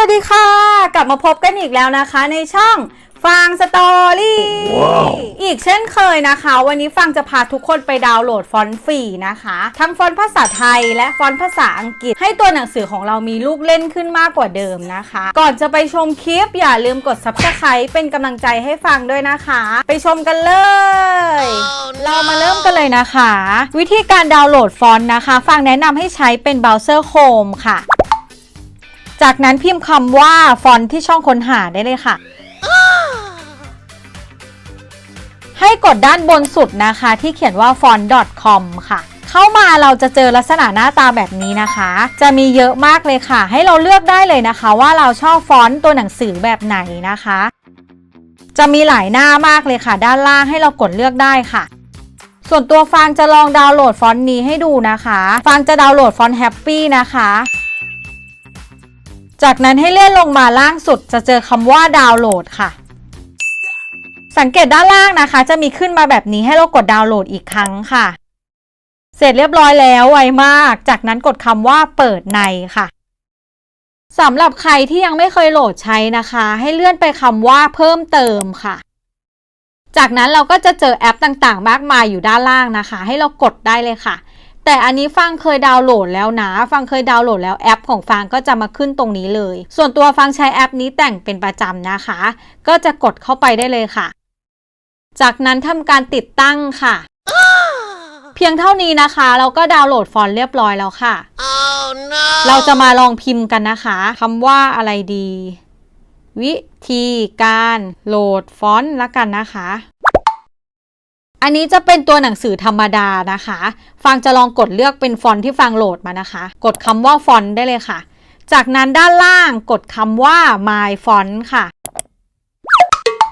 วัสดีค่ะ กลับมาพบกันอีกแล้วนะคะในช่องฟางสตอรี่ Wow อีกเช่นเคยนะคะ วันนี้ฟังจะพาทุกคนไปดาวน์โหลดฟอนต์ฟรีนะคะ ทั้งฟอนต์ภาษาไทยและฟอนต์ภาษาอังกฤษ ให้ตัวหนังสือของเรามีลูกเล่นขึ้นมากกว่าเดิมนะคะ ก่อนจะไปชมคลิปอย่าลืมกด subscribe เป็นกำลังใจให้ฟังด้วยนะคะ ไปชมกันเลย เรามาเริ่มกันเลยนะคะ วิธีการดาวน์โหลดฟอนต์นะคะ ฟังแนะนำให้ใช้เป็นเบราว์เซอร์โคมค่ะ จากนั้นพิมพ์คำว่าฟอนต์ที่ช่องค้นหาได้เลยค่ะ ให้กดด้านบนสุดนะคะที่เขียนว่า font.com ค่ะ เข้ามาเราจะเจอลักษณะหน้าตาแบบนี้นะคะ จะมีเยอะมากเลยค่ะ ให้เราเลือกได้เลยนะคะ ว่าเราชอบฟอนต์ตัวหนังสือแบบไหนนะคะ จะมีหลายหน้ามากเลยค่ะ ด้านล่างให้เรากดเลือกได้ค่ะส่วนตัวฟางจะลองดาวน์โหลดฟอนต์นี้ให้ดูนะคะ ฟางจะดาวน์โหลดฟอนต์แฮปปี้นะคะ จากนั้นให้เลื่อนลงมาล่างสุดจะเจอคำว่าดาวน์โหลดค่ะ สังเกตด้านล่างนะคะ จะมีขึ้นมาแบบนี้ให้เรากดดาวน์โหลดอีกครั้งค่ะ เสร็จเรียบร้อยแล้วไวมาก จากนั้นกดคำว่าเปิดในค่ะสำหรับใครที่ยังไม่เคยโหลดใช้นะคะ ให้เลื่อนไปคำว่าเพิ่มเติมค่ะ จากนั้นเราก็จะเจอแอปต่างๆ มากมายอยู่ด้านล่างนะคะ ให้เรากดได้เลยค่ะ แต่อันนี้ฟังเคยดาวน์โหลดแล้วนะ ฟังเคยดาวน์โหลดแล้วแอปของฟังก็จะมาขึ้นตรงนี้เลย ส่วนตัวฟังใช้แอปนี้แต่งเป็นประจำนะคะ ก็จะกดเข้าไปได้เลยค่ะ จากนั้นทำการติดตั้งค่ะ เพียงเท่านี้นะคะ เราก็ดาวน์โหลดฟอนต์เรียบร้อยแล้วค่ะ Oh no เราจะมาลองพิมพ์กันนะคะคำว่าอะไรดี วิธีการโหลดฟอนต์ละกันนะคะ อันนี้จะเป็นตัวหนังสือธรรมดานะคะ ฟังจะลองกดเลือกเป็นฟอนต์ที่ฟังโหลดมานะคะ กดคำว่าฟอนต์ได้เลยค่ะ จากนั้นด้านล่างกดคำว่า my font ค่ะ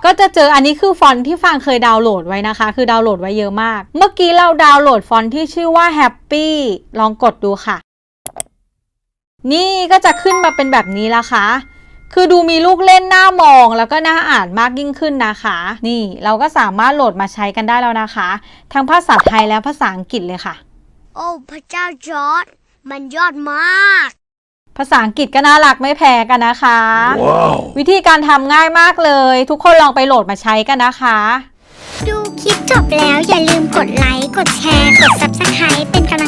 ก็จะเจออันนี้คือฟอนต์ที่ฟังเคยดาวน์โหลดไว้นะคะ คือดาวน์โหลดไว้เยอะมาก เมื่อกี้เราดาวน์โหลดฟอนต์ที่ชื่อว่า happy ลองกดดูค่ะ นี่ก็จะขึ้นมาเป็นแบบนี้ละคะ คือดูมีลูกเล่นหน้ามองแล้วก็น่าอ่านมากยิ่งขึ้นนะคะ นี่เราก็สามารถโหลดมาใช้กันได้แล้วนะคะ ทั้งภาษาไทยและภาษาอังกฤษเลยค่ะ โอ้ พระเจ้าจอร์ดมันยอดมาก ภาษาอังกฤษก็น่ารักไม่แพ้กันนะคะ Wow วิธีการทำง่ายมากเลย ทุกคนลองไปโหลดมาใช้กันนะคะ ดูคลิปจบแล้วอย่าลืมกดไลค์ กดแชร์ กด Subscribe เป็นกำลัง